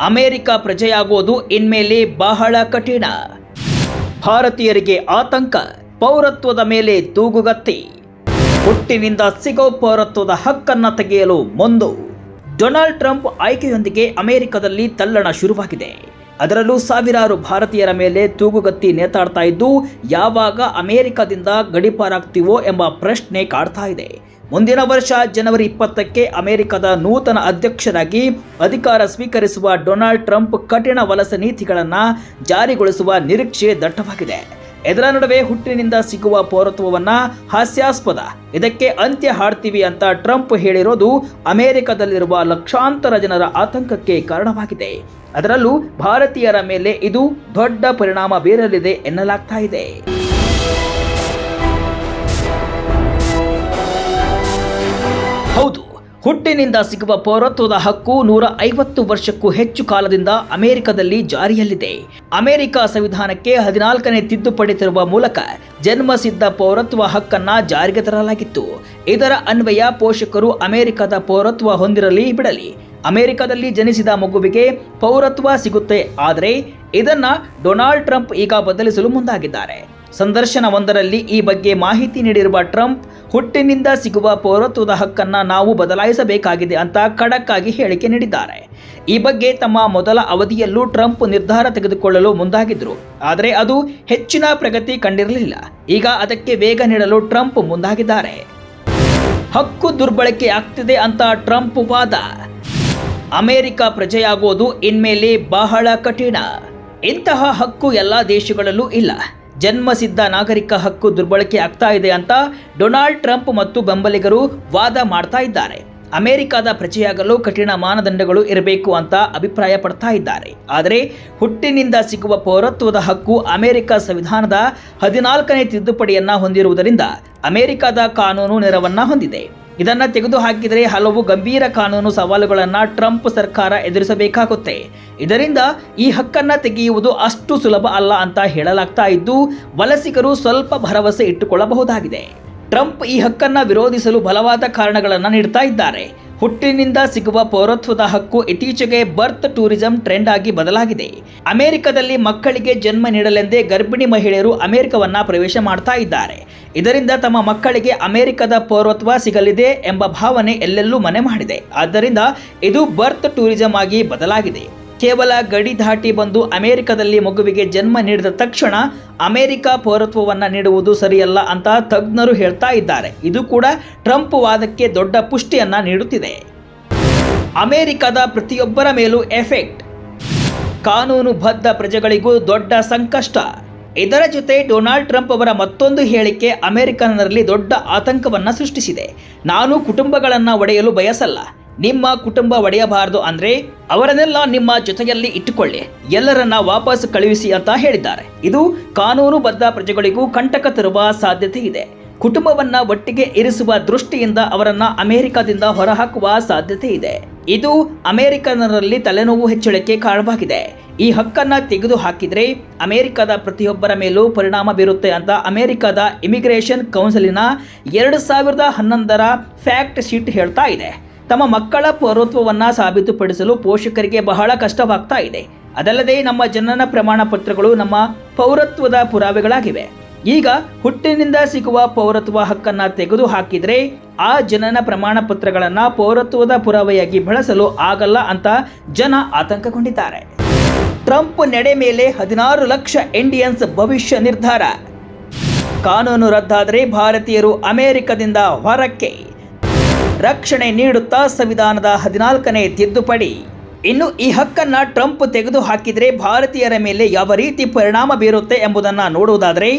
America ಪ್ರಜೆಯಾಗೋದು ಇನ್ಮೇಲೆ ಬಹಳ ಕಠಿಣ. ಭಾರತೀಯರಿಗೆ ಆತಂಕ, ಪೌರತ್ವದ ಮೇಲೆ ತೂಗುಗತ್ತಿ. ಹುಟ್ಟಿನಿಂದ ಸಿಗೋ ಪೌರತ್ವದ ಹಕ್ಕನ್ನ ತೆಗೆಯಲು ಮುಂದು. ಡೊನಾಲ್ಡ್ ಟ್ರಂಪ್ ಆಯ್ಕೆಯೊಂದಿಗೆ ಅಮೆರಿಕದಲ್ಲಿ ತಲ್ಲಣ ಶುರುವಾಗಿದೆ. ಅದರಲ್ಲೂ ಸಾವಿರಾರು ಭಾರತೀಯರ ಮೇಲೆ ತೂಗುಗತ್ತಿ ನೇತಾಡ್ತಾ ಇದ್ದು, ಯಾವಾಗ ಅಮೆರಿಕದಿಂದ ಗಡಿಪಾರಾಗ್ತೀವೋ ಎಂಬ ಪ್ರಶ್ನೆ ಕಾಡ್ತಾ ಇದೆ. ಮುಂದಿನ ವರ್ಷ ಜನವರಿ ಇಪ್ಪತ್ತಕ್ಕೆ ಅಮೆರಿಕದ ನೂತನ ಅಧ್ಯಕ್ಷರಾಗಿ ಅಧಿಕಾರ ಸ್ವೀಕರಿಸುವ ಡೊನಾಲ್ಡ್ ಟ್ರಂಪ್ ಕಠಿಣ ವಲಸೆ ನೀತಿಗಳನ್ನು ಜಾರಿಗೊಳಿಸುವ ನಿರೀಕ್ಷೆ ದಟ್ಟವಾಗಿದೆ. ಇದರ ನಡುವೆ ಹುಟ್ಟಿನಿಂದ ಸಿಗುವ ಪೌರತ್ವವನ್ನ ಹಾಸ್ಯಾಸ್ಪದ. ಇದಕ್ಕೆ ಅಂತ್ಯ ಹಾಡ್ತೀವಿ ಅಂತ ಟ್ರಂಪ್ ಹೇಳಿರೋದು ಅಮೆರಿಕದಲ್ಲಿರುವ ಲಕ್ಷಾಂತರ ಜನರ ಆತಂಕಕ್ಕೆ ಕಾರಣವಾಗಿದೆ. ಅದರಲ್ಲೂ ಭಾರತೀಯರ ಮೇಲೆ ಇದು ದೊಡ್ಡ ಪರಿಣಾಮ ಬೀರಲಿದೆ ಎನ್ನಲಾಗ್ತಾ ಇದೆ. ಹೌದು ಹುಟ್ಟಿನಿಂದ ಸಿಗುವ ಪೌರತ್ವದ ಹಕ್ಕು ನೂರ ಐವತ್ತು ವರ್ಷಕ್ಕೂ ಹೆಚ್ಚು ಕಾಲದಿಂದ ಅಮೆರಿಕದಲ್ಲಿ ಜಾರಿಯಲ್ಲಿದೆ. ಅಮೆರಿಕ ಸಂವಿಧಾನಕ್ಕೆ ಹದಿನಾಲ್ಕನೇ ತಿದ್ದುಪಡಿ ತರುವ ಮೂಲಕ ಜನ್ಮಸಿದ್ಧ ಪೌರತ್ವ ಹಕ್ಕನ್ನ ಜಾರಿಗೆ ತರಲಾಗಿತ್ತು. ಇದರ ಅನ್ವಯ ಪೋಷಕರು ಅಮೆರಿಕದ ಪೌರತ್ವ ಹೊಂದಿರಲಿ ಬಿಡಲಿ. ಅಮೆರಿಕದಲ್ಲಿ ಜನಿಸಿದ ಮಗುವಿಗೆ ಪೌರತ್ವ ಸಿಗುತ್ತೆ, ಆದರೆ ಇದನ್ನ ಡೊನಾಲ್ಡ್ ಟ್ರಂಪ್ ಈಗ ಬದಲಿಸಲು ಮುಂದಾಗಿದ್ದಾರೆ. ಸಂದರ್ಶನವೊಂದರಲ್ಲಿ ಈ ಬಗ್ಗೆ ಮಾಹಿತಿ ನೀಡಿರುವ ಟ್ರಂಪ್ ಹುಟ್ಟಿನಿಂದ ಸಿಗುವ ಪೌರತ್ವದ ಹಕ್ಕನ್ನು ನಾವು ಬದಲಾಯಿಸಬೇಕಾಗಿದೆ ಅಂತ ಖಡಕ್ಕಾಗಿ ಹೇಳಿಕೆ ನೀಡಿದ್ದಾರೆ. ಈ ಬಗ್ಗೆ ತಮ್ಮ ಮೊದಲ ಅವಧಿಯಲ್ಲೂ ಟ್ರಂಪ್ ನಿರ್ಧಾರ ತೆಗೆದುಕೊಳ್ಳಲು ಮುಂದಾಗಿದ್ದರು ಆದರೆ ಅದು ಹೆಚ್ಚಿನ ಪ್ರಗತಿ ಕಂಡಿರಲಿಲ್ಲ. ಈಗ ಅದಕ್ಕೆ ವೇಗ ನೀಡಲು ಟ್ರಂಪ್ ಮುಂದಾಗಿದ್ದಾರೆ. ಹಕ್ಕು ದುರ್ಬಳಕೆ ಆಗ್ತಿದೆ ಅಂತ ಟ್ರಂಪ್ ವಾದ. ಅಮೆರಿಕ ಪ್ರಜೆಯಾಗೋದು ಇನ್ಮೇಲೆ ಬಹಳ ಕಠಿಣ. ಇಂತಹ ಹಕ್ಕು ಎಲ್ಲ ದೇಶಗಳಲ್ಲೂ ಇಲ್ಲ. ಜನ್ಮಸಿದ್ಧ ನಾಗರಿಕ ಹಕ್ಕು ದುರ್ಬಳಕೆ ಆಗ್ತಾ ಇದೆ ಅಂತ ಡೊನಾಲ್ಡ್ ಟ್ರಂಪ್ ಮತ್ತು ಬೆಂಬಲಿಗರು ವಾದ ಮಾಡ್ತಾ ಇದ್ದಾರೆ. ಅಮೆರಿಕದ ಪ್ರಜೆಯಾಗಲು ಕಠಿಣ ಮಾನದಂಡಗಳು ಇರಬೇಕು ಅಂತ ಅಭಿಪ್ರಾಯ ಪಡ್ತಾ ಇದ್ದಾರೆ. ಆದರೆ ಹುಟ್ಟಿನಿಂದ ಸಿಗುವ ಪೌರತ್ವದ ಹಕ್ಕು ಅಮೆರಿಕ ಸಂವಿಧಾನದ ಹದಿನಾಲ್ಕನೇ ತಿದ್ದುಪಡಿಯನ್ನು ಹೊಂದಿರುವುದರಿಂದ ಅಮೆರಿಕದ ಕಾನೂನು ನೆರವನ್ನು ಹೊಂದಿದೆ. ಇದನ್ನ ತೆಗೆದುಹಾಕಿದರೆ ಹಲವು ಗಂಭೀರ ಕಾನೂನು ಸವಾಲುಗಳನ್ನು ಟ್ರಂಪ್ ಸರ್ಕಾರ ಎದುರಿಸಬೇಕಾಗುತ್ತೆ. ಇದರಿಂದ ಈ ಹಕ್ಕನ್ನ ತೆಗೆಯುವುದು ಅಷ್ಟು ಸುಲಭ ಅಲ್ಲ ಅಂತ ಹೇಳಲಾಗ್ತಾ ಇದ್ದು, ವಲಸಿಗರು ಸ್ವಲ್ಪ ಭರವಸೆ ಇಟ್ಟುಕೊಳ್ಳಬಹುದಾಗಿದೆ. ಟ್ರಂಪ್ ಈ ಹಕ್ಕನ್ನ ವಿರೋಧಿಸಲು ಬಲವಾದ ಕಾರಣಗಳನ್ನು ನೀಡ್ತಾ ಇದ್ದಾರೆ. ಹುಟ್ಟಿನಿಂದ ಸಿಗುವ ಪೌರತ್ವದ ಹಕ್ಕು ಇತ್ತೀಚೆಗೆ ಬರ್ತ್ ಟೂರಿಸಂ ಟ್ರೆಂಡ್ ಆಗಿ ಬದಲಾಗಿದೆ. ಅಮೆರಿಕದಲ್ಲಿ ಮಕ್ಕಳಿಗೆ ಜನ್ಮ ನೀಡಲೆಂದೇ ಗರ್ಭಿಣಿ ಮಹಿಳೆಯರು ಅಮೆರಿಕವನ್ನ ಪ್ರವೇಶ ಮಾಡ್ತಾ ಇದ್ದಾರೆ. ಇದರಿಂದ ತಮ್ಮ ಮಕ್ಕಳಿಗೆ ಅಮೆರಿಕದ ಪೌರತ್ವ ಸಿಗಲಿದೆ ಎಂಬ ಭಾವನೆ ಎಲ್ಲೆಲ್ಲೂ ಮನೆ ಮಾಡಿದೆ. ಆದ್ದರಿಂದ ಇದು ಬರ್ತ್ ಟೂರಿಸಂ ಆಗಿ ಬದಲಾಗಿದೆ. ಕೇವಲ ಗಡಿ ದಾಟಿ ಬಂದು ಅಮೆರಿಕದಲ್ಲಿ ಮಗುವಿಗೆ ಜನ್ಮ ನೀಡಿದ ತಕ್ಷಣ ಅಮೆರಿಕ ಪೌರತ್ವವನ್ನು ನೀಡುವುದು ಸರಿಯಲ್ಲ ಅಂತ ತಜ್ಞರು ಹೇಳ್ತಾ ಇದ್ದಾರೆ. ಇದು ಕೂಡ ಟ್ರಂಪ್ ವಾದಕ್ಕೆ ದೊಡ್ಡ ಪುಷ್ಟಿಯನ್ನ ನೀಡುತ್ತಿದೆ. ಅಮೆರಿಕದ ಪ್ರತಿಯೊಬ್ಬರ ಮೇಲೂ ಎಫೆಕ್ಟ್. ಕಾನೂನುಬದ್ಧ ಪ್ರಜೆಗಳಿಗೂ ದೊಡ್ಡ ಸಂಕಷ್ಟ. ಇದರ ಜೊತೆ ಡೊನಾಲ್ಡ್ ಟ್ರಂಪ್ ಅವರ ಮತ್ತೊಂದು ಹೇಳಿಕೆ ಅಮೆರಿಕನ್ನರಲ್ಲಿ ದೊಡ್ಡ ಆತಂಕವನ್ನ ಸೃಷ್ಟಿಸಿದೆ. ನಾನು ಕುಟುಂಬಗಳನ್ನು ಒಡೆಯಲು ಬಯಸಲ್ಲ. ನಿಮ್ಮ ಕುಟುಂಬ ಒಡೆಯಬಾರದು ಅಂದ್ರೆ ಅವರನ್ನೆಲ್ಲ ನಿಮ್ಮ ಜೊತೆಯಲ್ಲಿ ಇಟ್ಟುಕೊಳ್ಳಿ. ಎಲ್ಲರನ್ನ ವಾಪಸ್ ಕಳುಹಿಸಿ ಅಂತ ಹೇಳಿದ್ದಾರೆ. ಇದು ಕಾನೂನುಬದ್ಧ ಪ್ರಜೆಗಳಿಗೂ ಕಂಟಕ ತರುವ ಸಾಧ್ಯತೆ ಇದೆ. ಕುಟುಂಬವನ್ನ ಒಟ್ಟಿಗೆ ಇರಿಸುವ ದೃಷ್ಟಿಯಿಂದ ಅವರನ್ನ ಅಮೆರಿಕದಿಂದ ಹೊರಹಾಕುವ ಸಾಧ್ಯತೆ ಇದೆ. ಇದು ಅಮೆರಿಕನರಲ್ಲಿ ತಲೆನೋವು ಹೆಚ್ಚಳಕ್ಕೆ ಕಾರಣವಾಗಿದೆ. ಈ ಹಕ್ಕನ್ನ ತೆಗೆದು ಹಾಕಿದ್ರೆ ಅಮೆರಿಕದ ಪ್ರತಿಯೊಬ್ಬರ ಮೇಲೂ ಪರಿಣಾಮ ಬೀರುತ್ತೆ ಅಂತ ಅಮೆರಿಕದ ಇಮಿಗ್ರೇಷನ್ ಕೌನ್ಸಿಲಿನ ಎರಡು ಸಾವಿರದ ಹನ್ನೊಂದರ ಫ್ಯಾಕ್ಟ್ ಶೀಟ್ ಹೇಳ್ತಾ ಇದೆ. ತಮ್ಮ ಮಕ್ಕಳ ಪೌರತ್ವವನ್ನು ಸಾಬೀತುಪಡಿಸಲು ಪೋಷಕರಿಗೆ ಬಹಳ ಕಷ್ಟವಾಗ್ತಾ ಇದೆ. ಅದಲ್ಲದೆ ನಮ್ಮ ಜನನ ಪ್ರಮಾಣ ಪತ್ರಗಳು ನಮ್ಮ ಪೌರತ್ವದ ಪುರಾವೆಗಳಾಗಿವೆ. ಈಗ ಹುಟ್ಟಿನಿಂದ ಸಿಗುವ ಪೌರತ್ವ ಹಕ್ಕನ್ನ ತೆಗೆದು ಹಾಕಿದ್ರೆ ಆ ಜನನ ಪ್ರಮಾಣ ಪತ್ರಗಳನ್ನ ಪೌರತ್ವದ ಪುರಾವೆಯಾಗಿ ಬಳಸಲು ಆಗಲ್ಲ ಅಂತ ಜನ ಆತಂಕಗೊಂಡಿದ್ದಾರೆ. ಟ್ರಂಪ್ ನಡೆ ಮೇಲೆ ಹದಿನಾರು ಲಕ್ಷ ಇಂಡಿಯನ್ಸ್ ಭವಿಷ್ಯ ನಿರ್ಧಾರ. ಕಾನೂನು ರದ್ದಾದರೆ ಭಾರತೀಯರು ಅಮೆರಿಕದಿಂದ ಹೊರಕ್ಕೆ. ರಕ್ಷಣೆ ನೀಡುತ್ತಾ ಸಂವಿಧಾನದ ಹದಿನಾಲ್ಕನೇ ತಿದ್ದುಪಡಿ. ಇನ್ನು ಈ ಹಕ್ಕನ್ನು ಟ್ರಂಪ್ ತೆಗೆದು ಹಾಕಿದರೆ ಭಾರತೀಯರ ಮೇಲೆ ಯಾವ ರೀತಿ ಪರಿಣಾಮ ಬೀರುತ್ತೆ ಎಂಬುದನ್ನು ನೋಡುವುದಾದರೆ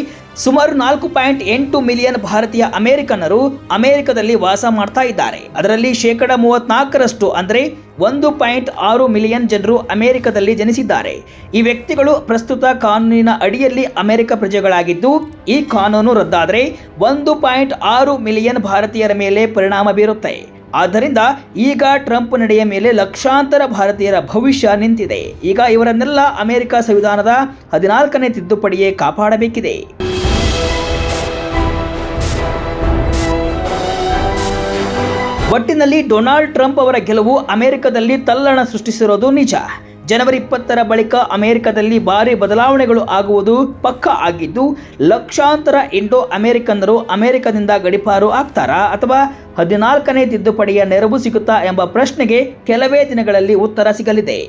ಸುಮಾರು ನಾಲ್ಕು ಪಾಯಿಂಟ್ ಎಂಟು ಮಿಲಿಯನ್ ಭಾರತೀಯ ಅಮೆರಿಕನ್ನರು ಅಮೆರಿಕದಲ್ಲಿ ವಾಸ ಮಾಡ್ತಾ ಇದ್ದಾರೆ. ಅದರಲ್ಲಿ ಶೇಕಡ ಮೂವತ್ನಾಲ್ಕರಷ್ಟು ಅಂದರೆ ಒಂದು ಪಾಯಿಂಟ್ ಆರು ಮಿಲಿಯನ್ ಜನರು ಅಮೆರಿಕದಲ್ಲಿ ಜನಿಸಿದ್ದಾರೆ. ಈ ವ್ಯಕ್ತಿಗಳು ಪ್ರಸ್ತುತ ಕಾನೂನಿನ ಅಡಿಯಲ್ಲಿ ಅಮೆರಿಕ ಪ್ರಜೆಗಳಾಗಿದ್ದು, ಈ ಕಾನೂನು ರದ್ದಾದರೆ ಒಂದು ಪಾಯಿಂಟ್ ಆರು ಮಿಲಿಯನ್ ಭಾರತೀಯರ ಮೇಲೆ ಪರಿಣಾಮ ಬೀರುತ್ತೆ. ಆದ್ದರಿಂದ ಈಗ ಟ್ರಂಪ್ ನಡೆಯ ಮೇಲೆ ಲಕ್ಷಾಂತರ ಭಾರತೀಯರ ಭವಿಷ್ಯ ನಿಂತಿದೆ. ಈಗ ಇವರನ್ನೆಲ್ಲ ಅಮೆರಿಕ ಸಂವಿಧಾನದ ಹದಿನಾಲ್ಕನೇ ತಿದ್ದುಪಡಿಯೇ ಕಾಪಾಡಬೇಕಿದೆ. ಒಟ್ಟಿನಲ್ಲಿ ಡೊನಾಲ್ಡ್ ಟ್ರಂಪ್ ಅವರ ಗೆಲುವು ಅಮೆರಿಕದಲ್ಲಿ ತಲ್ಲಣ ಸೃಷ್ಟಿಸಿರೋದು ನಿಜ. ಜನವರಿ ಇಪ್ಪತ್ತರ ಬಳಿಕ ಅಮೆರಿಕದಲ್ಲಿ ಭಾರಿ ಬದಲಾವಣೆಗಳು ಆಗುವುದು ಪಕ್ಕ ಆಗಿದ್ದು, ಲಕ್ಷಾಂತರ ಇಂಡೋ ಅಮೆರಿಕನ್ನರು ಅಮೆರಿಕದಿಂದ ಗಡಿಪಾರು ಆಗ್ತಾರಾ ಅಥವಾ ಹದಿನಾಲ್ಕನೇ ತಿದ್ದುಪಡಿಯ ನೆರವು ಸಿಗುತ್ತಾ ಎಂಬ ಪ್ರಶ್ನೆಗೆ ಕೆಲವೇ ದಿನಗಳಲ್ಲಿ ಉತ್ತರ ಸಿಗಲಿದೆ.